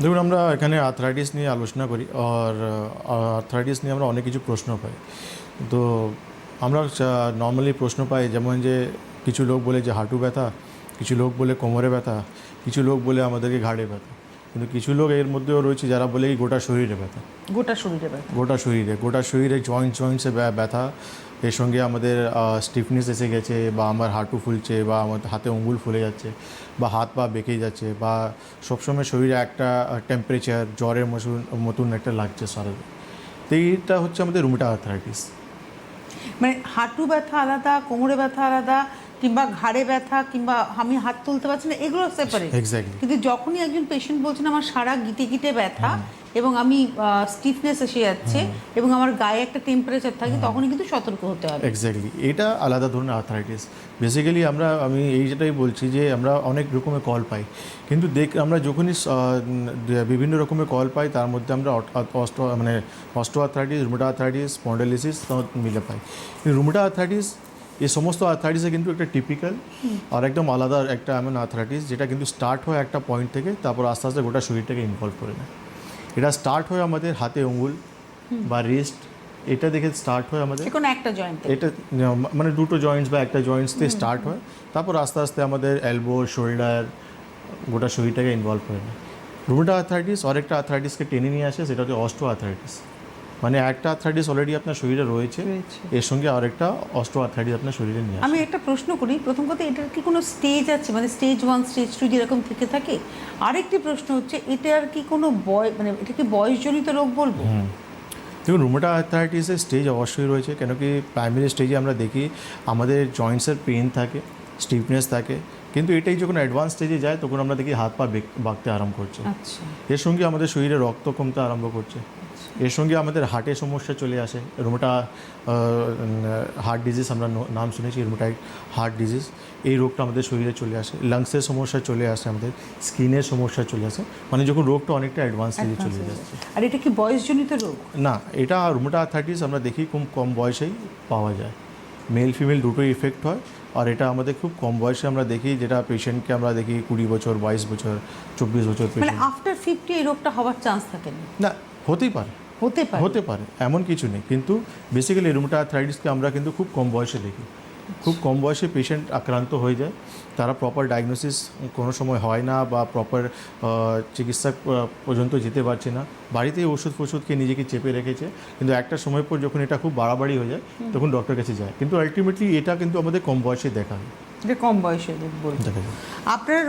দেখুন, আমরা এখানে আর্থরাইটিস নিয়ে আলোচনা করি আর আর্থরাইটিস নিয়ে আমরা অনেক কিছু প্রশ্ন পাই। তো আমরা নর্মালি প্রশ্ন পাই যেমন যে, কিছু লোক বলে যে হাঁটু ব্যথা, কিছু লোক বলে কোমরে ব্যথা, কিছু লোক বলে আমাদেরকে ঘাড়ে ব্যথা। কিন্তু কিছু লোক এর মধ্যেও রয়েছে যারা বলে গোটা শরীরে ব্যথা। গোটা শরীরে ব্যথা। গোটা শরীরে গোটা শরীরে জয়েন্ট জয়েন্টসে ব্যথা। এর সঙ্গে আমাদের স্টিফনেস এসে গেছে বা আমার হাঁটু ফুলছে বা আমার হাতে আঙুল ফুলে যাচ্ছে বা হাত পা বেঁকে যাচ্ছে বা সবসময় শরীরে একটা টেম্পারেচার জ্বরের মতন মতন একটা লাগছে সারা তো এইটা হচ্ছে আমাদের রুমিটা আর্থারাইটিস মানে হাঁটু ব্যথা আলাদা কোমরে ব্যথা আলাদা কিংবা ঘাড়ে ব্যথা কিংবা আমি হাত তুলতে পারছি না এগুলো সেপারেট কিন্তু যখনই একজন পেশেন্ট বলছেন আমার সারা গিটে গিটে ব্যথা এবং আমি স্টিফনেস এসে যাচ্ছে এবং আমার গায়ে একটা টেম্পারেচার থাকে তখনই কিন্তু সতর্ক হতে হবে। এক্স্যাক্টলি এটা আলাদা ধরনের আর্থারাইটিস বেসিক্যালি আমরা আমি এই যেটাই বলছি যে আমরা অনেক রকমের কল পাই। কিন্তু দেখ আমরা যখনই বিভিন্ন রকমের কল পাই তার মধ্যে আমরা অস্ট মানে অস্টো আর্থারাইটিস রুমেটা আর্থারাইটিস স্পন্ডালিসিস মিলে পাই। কিন্তু রুমেটা আর্থারাইটিস এই সমস্ত আর্থারাইটিসে কিন্তু একটা টিপিক্যাল আর একদম আলাদা একটা এমন আর্থারাইটিস যেটা কিন্তু স্টার্ট হয় একটা পয়েন্ট থেকে তারপর আস্তে আস্তে গোটা শরীরটাকে ইনভলভ করে নেয়। এটা স্টার্ট হয় আমাদের হাতে আঙুল বা রিস্ট এটা দেখে স্টার্ট হয় আমাদের কোনো একটা জয়েন্ট এটা মানে দুটো জয়েন্টস বা একটা জয়েন্টস দিয়ে স্টার্ট হয় তারপর আস্তে আস্তে আমাদের এলবো শোল্ডার গোটা শরীরটাকে ইনভলভ করে নেয়। রুমেটা আর্থারাইটিস আরেকটা আর্থারাইটিসকে টেনে নিয়ে আসে সেটা হচ্ছে অস্টো আর্থারাইটিস মানে একটা আর্থারাইটিস অলরেডি আপনার শরীরে রয়েছে। এর সঙ্গে আরেকটা অস্টো আর্থারাইটিস আপনার শরীরে নিয়ে আমি একটা প্রশ্ন করি প্রথম কথা এটার কি কোনো স্টেজ আছে? মানে স্টেজ ওয়ান স্টেজ টু যেরকম থেকে থাকে? আরেকটি প্রশ্ন হচ্ছে এটার কি কোনো বয় মানে এটা কি বয়সজনিত রোগ বলব? দেখুন রুমেটা আর্থারাইটিসের স্টেজ অবশ্যই রয়েছে কেন কি প্রাইমারি স্টেজে আমরা দেখি আমাদের জয়েন্টসের পেন থাকে স্টিফনেস থাকে কিন্তু এটাই যখন অ্যাডভান্স স্টেজে যায় তখন আমরা দেখি হাত পা বেক- বাঁকতে আরাম করছে। আচ্ছা। এর সঙ্গে আমাদের শরীরে রক্ত কমতে আরম্ভ করছে। এর সঙ্গে আমাদের হার্টের সমস্যা চলে আসে। রোমোটা হার্ট ডিজিজ আমরা নাম শুনেছি রুমেটাইড হার্ট ডিজিজ এই রোগটা আমাদের শরীরে চলে আসে। লাংসের সমস্যা চলে আসে আমাদের। স্কিনের সমস্যা চলে আসে। মানে যখন রোগটা অনেকটা অ্যাডভান্স স্টেজে চলে যাচ্ছে। আর এটা কি বয়সজনিত রোগ? না এটা রোমোটা আর্থাইটিস আমরা দেখি খুব কম বয়সেই পাওয়া যায়। মেল ফিমেল দুটোই ইফেক্ট হয়। আর এটা আমাদের খুব কম বয়সে আমরা দেখি যেটা পেশেন্টকে আমরা দেখি কুড়ি বছর বাইশ বছর চব্বিশ বছর মানে আফটার ফিফটি এই রোগটা হওয়ার চান্স থাকে না হতেই পারে। হতে পারে। হতে পারে এমন কিছু নেই। কিন্তু বেসিক্যালি রুমেটা আর্থ্রাইটিসকে আমরা কিন্তু খুব কম বয়সে দেখি। খুব কম বয়সে পেশেন্ট আক্রান্ত হয়ে যায়। তারা প্রপার ডায়াগনোসিস কোনো সময় হয় না বা প্রপার চিকিৎসা পর্যন্ত যেতে পারছে না। বাড়িতেই ওষুধ ফষুধকে নিজেকে চেপে রেখেছে। কিন্তু একটা সময় পর যখন এটা খুব বাড়াবাড়ি হয়ে যায় তখন ডক্টর কাছে যায়। কিন্তু আলটিমেটলি এটা কিন্তু আমাদের কম বয়সে দেখা হয়। কম বয়সে দেখা যায়। আপনারা